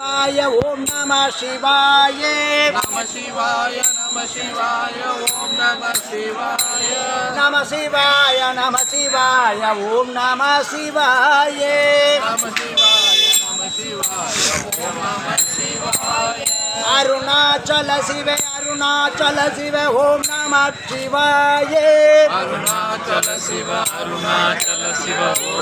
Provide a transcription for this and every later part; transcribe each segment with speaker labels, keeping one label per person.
Speaker 1: शिवाय ओम
Speaker 2: नमः शिवाय नमः शिवाय नमः शिवाय ओम
Speaker 1: नमः शिवाय नमः शिवाय नमः शिवाय ओम
Speaker 2: नमः शिवाय नमः शिवाय नमः शिवाय ओम
Speaker 1: नमः शिवाय अरुणाचल शिवे अरुणाचल शिव ओम
Speaker 2: नमः शिवाय अरुणाचल शिव अरुणाचल शिव ओम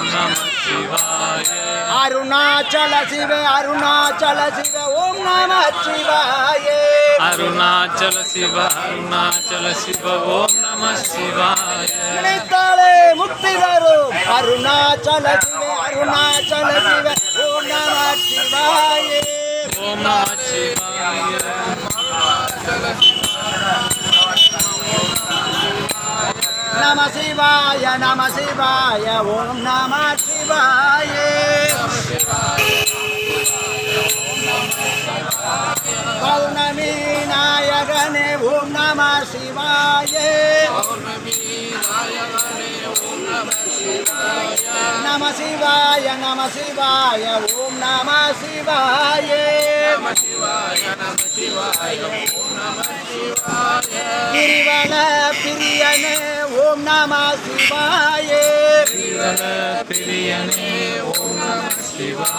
Speaker 1: अरुणाचल शिव अरुणाचल शिव ओम नम शिवाय।
Speaker 2: अरुणाचल शिव अरुणाचल शिव ओम नम शिवाय।
Speaker 1: मुक्ति मुक्तिदारो अरुणाचल शिव अरुणाचल शिव ओम नम शिवाय। ओम
Speaker 2: नम शिवाय। नमः
Speaker 1: शिवाय नमः शिवाय ओम नमः शिवाय। சிவாய. நம சிவாய
Speaker 2: நம சிவாய
Speaker 1: ஓம் நம சிவாய. கிரிவல பிரியனே ஓம் நம சிவாய.
Speaker 2: சிவன பிரியனே ஓம் நம சிவாய.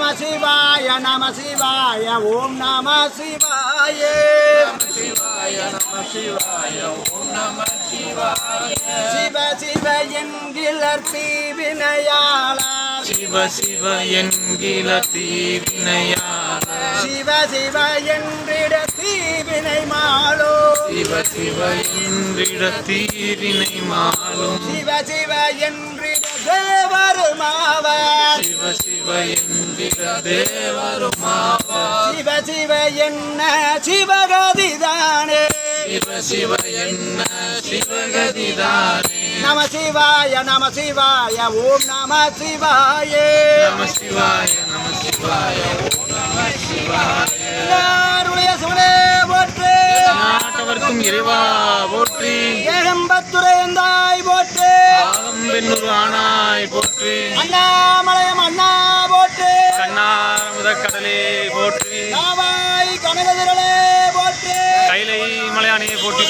Speaker 1: நம சிவாய நம சிவாய ஓம் நம சிவாய.
Speaker 2: நம சிவாய நம சிவாய ஓம் நம சிவாய
Speaker 1: சிவ சிவ என்கிலர் தீவினையாளா
Speaker 2: சிவ சிவ என்கில தீவினையால
Speaker 1: சிவ சிவ என்றிட தீவினை மாளோ
Speaker 2: சிவ சிவ என்றிட தீரினை மாலும்
Speaker 1: சிவ சிவ என்றிட தேவருமாவர்
Speaker 2: சிவ சிவ என்றிட தேவருமாவார்
Speaker 1: சிவ சிவ என்ன சிவகதிதானே
Speaker 2: சிவ சிவ என்ன சிவகதிதானே
Speaker 1: நம சிவாய நம சிவாய ஓம் நம சிவாய
Speaker 2: நம சிவாய நம சிவாய ஓம் நம சிவாய
Speaker 1: அண்ணாய் போற்றி. அண்ணாமலையம் அண்ணா போற்றி.
Speaker 2: கண்ணார் முதற்கடலே போற்றி.
Speaker 1: கைலை மலையானே போற்றி